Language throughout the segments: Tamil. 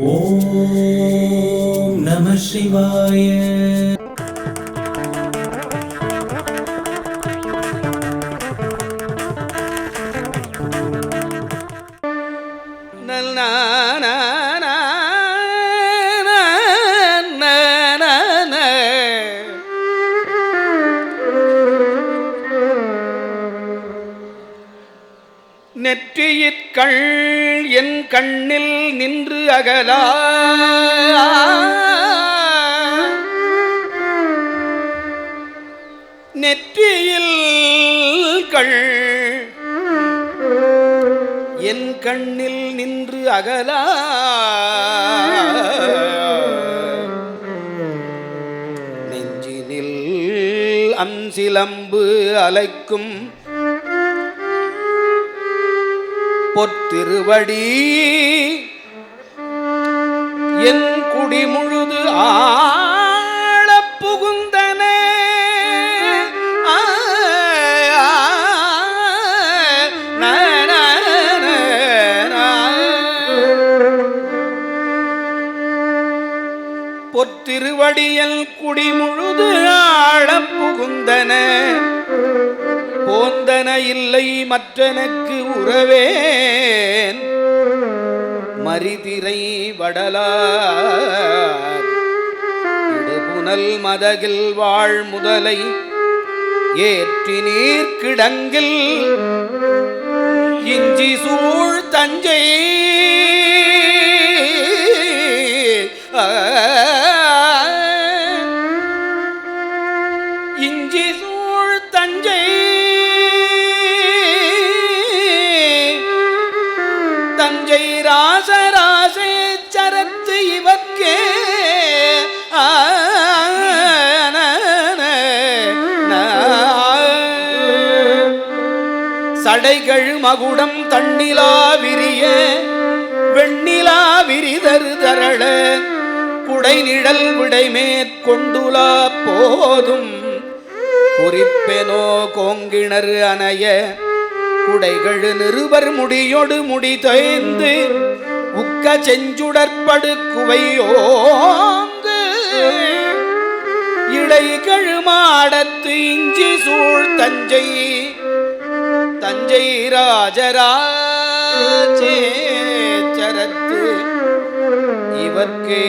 ஓம் நம சிவாய. நல் நெற்றியிற்கள் என் கண்ணில் நின்று அகலா. நெற்றியில் கள் என் கண்ணில் நின்று அகலா. நெஞ்சினில் அம்சிலம்பு அலைக்கும் பொத்திருவடி என் குடி முழுது ஆள புகுந்தனே. ஆ, ஆ, பொத்திருவடியல் குடி முழுது ஆளப் புகுந்தன. போந்தன இல்லை மற்றனக்கு உறவேன். மரிதிரை வடலார். இடுபுனல் மதகில் வாழ் முதலை ஏற்றி நீர் கிடங்கில். இஞ்சி சூழ் தஞ்சை தடைகள் மகுடம் தண்ணிலா விரிய வெண்ணிலா விரிதரு தரள குடை நிழல் விடை போதும். குறிப்பெனோ கோங்கிணறு அணைய குடைகள் நிருபர் முடியோடு முடி தொய்ந்து உக்க செஞ்சுடற்படு குவையோங்கு. இடை கழுமாடத்து இஞ்சி சூழ் தஞ்சை தஞ்சை ராஜராஜேச்சரத்து இவர்க்கே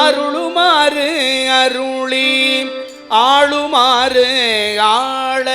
அருளுமாறு அருளி ஆளுமாறு ஆள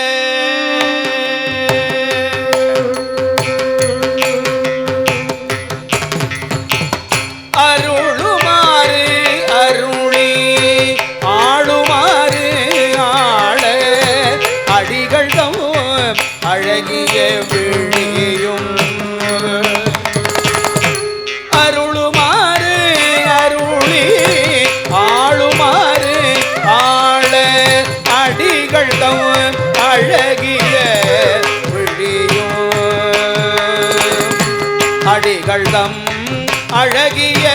அடிகள் தம் அழகிய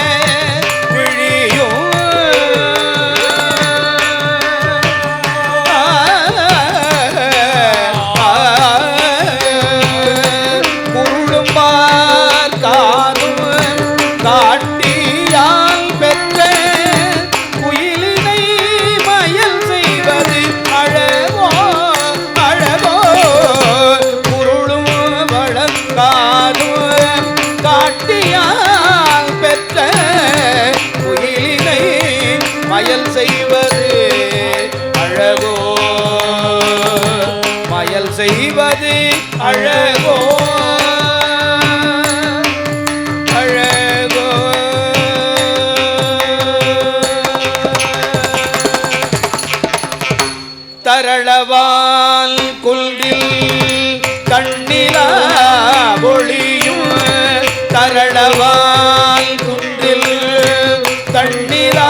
கண்ணிலா ஒளியும் தரளவாய் குன்றில். தண்ணிலா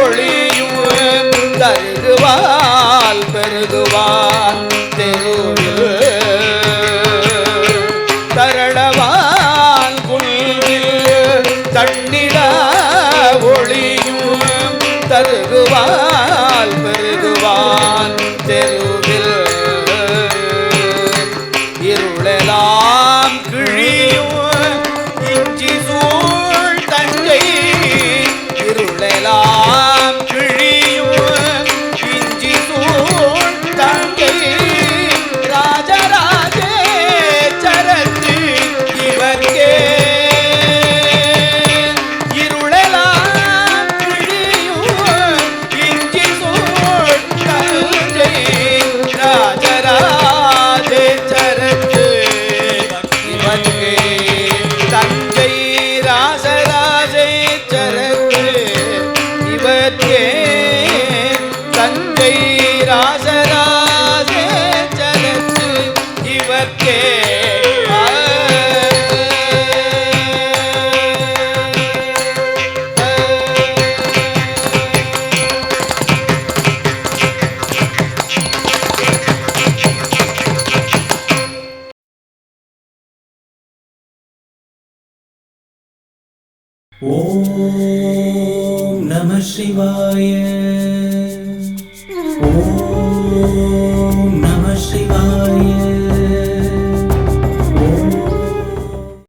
ஒளியும் தருகுவால் பெருகுவான் தெருவில். தரளவால் குன்றில் தண்ணிலா ஒளியும் தருகுவால் பெருகுவான் தெரு ஓம் நம சிவாய ஓம் நம